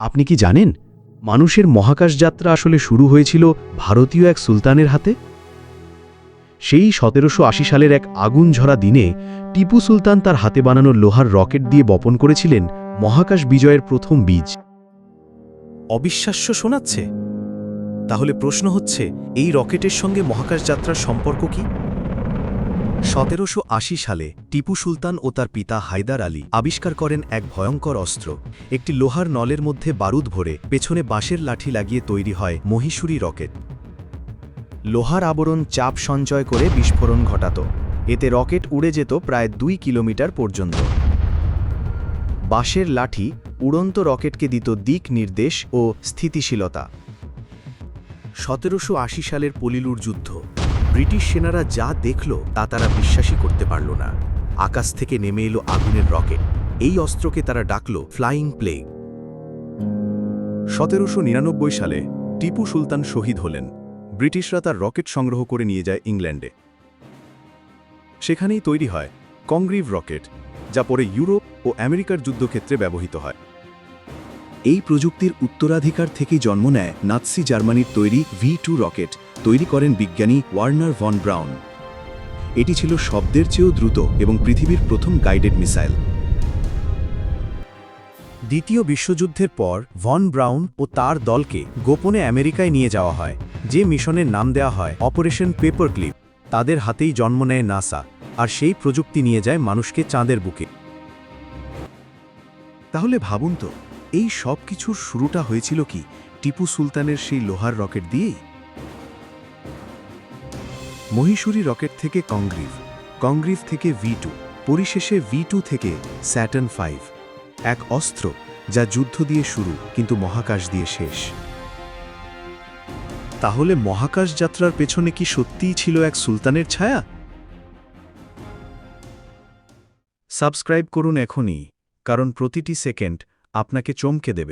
আপনি কি জানেন, মানুষের মহাকাশ যাত্রা আসলে শুরু হয়েছিল ভারতীয় এক সুলতানের হাতে? সেই সতেরোশো আশি সালের এক আগুন ঝরা দিনে টিপু সুলতান তার হাতে বানানো লোহার রকেট দিয়ে বপন করেছিলেন মহাকাশ বিজয়ের প্রথম বীজ। অবিশ্বাস্য শোনাচ্ছে। তাহলে প্রশ্ন হচ্ছে, এই রকেটের সঙ্গে মহাকাশ যাত্রার সম্পর্ক কি? সতেরোশো আশি সালে টিপু সুলতান ও তার পিতা হায়দার আলী আবিষ্কার করেন এক ভয়ঙ্কর অস্ত্র। একটি লোহার নলের মধ্যে বারুদ ভরে পেছনে বাঁশের লাঠি লাগিয়ে তৈরি হয় মহীশূরী রকেট। লোহার আবরণ চাপ সঞ্চয় করে বিস্ফোরণ ঘটাত। এতে রকেট উড়ে যেত প্রায় দুই কিলোমিটার পর্যন্ত। বাঁশের লাঠি উড়ন্ত রকেটকে দিত দিক নির্দেশ ও স্থিতিশীলতা। সতেরোশো আশি সালের পলিলুর যুদ্ধ ব্রিটিশ সেনারা যা দেখল, তা তারা বিশ্বাসই করতে পারল না। আকাশ থেকে নেমে এলো আগুনের রকেট। এই অস্ত্রকে তারা ডাকল ফ্লাইং প্লেগ। সতেরোশো নিরানব্বই সালে টিপু সুলতান শহীদ হলেন। ব্রিটিশরা তার রকেট সংগ্রহ করে নিয়ে যায় ইংল্যান্ডে। সেখানেই তৈরি হয় কংগ্রিভ রকেট, যা পরে ইউরোপ ও আমেরিকার যুদ্ধক্ষেত্রে ব্যবহৃত হয়। এই প্রযুক্তির উত্তরাধিকার থেকেই জন্ম নেয় নাৎসি জার্মানির তৈরি ভি টু রকেট। তৈরি করেন বিজ্ঞানী ওয়ার্নার ভন ব্রাউন। এটি ছিল শব্দের চেয়েও দ্রুত এবং পৃথিবীর প্রথম গাইডেড মিসাইল। দ্বিতীয় বিশ্বযুদ্ধের পর, ভন ব্রাউন ও তার দলকে গোপনে আমেরিকায় নিয়ে যাওয়া হয়, যে মিশনের নাম দেওয়া হয় অপারেশন পেপার ক্লিপ তাদের হাতেই জন্ম নেয় নাসা, আর সেই প্রযুক্তি নিয়ে যায় মানুষকে চাঁদের বুকে। তাহলে ভাবুন তো, এই সব কিছুর শুরুটা হয়েছিল কি টিপু সুলতানের সেই লোহার রকেট দিয়েই? মহীশূরী রকেট থেকে কংগ্রিভ কংগ্রিভ থেকে ভি টু, পরিশেষে ভি টু থেকে স্যাটার্ন ফাইভ। এক অস্ত্র যা যুদ্ধ দিয়ে শুরু কিন্তু মহাকাশ দিয়ে শেষ। তাহলে মহাকাশ যাত্রার পেছনে কি সত্যিই ছিল এক সুলতানের ছায়া? সাবস্ক্রাইব করুন এখনই, কারণ প্রতিটি সেকেন্ড আপনাকে চমকে দেবে।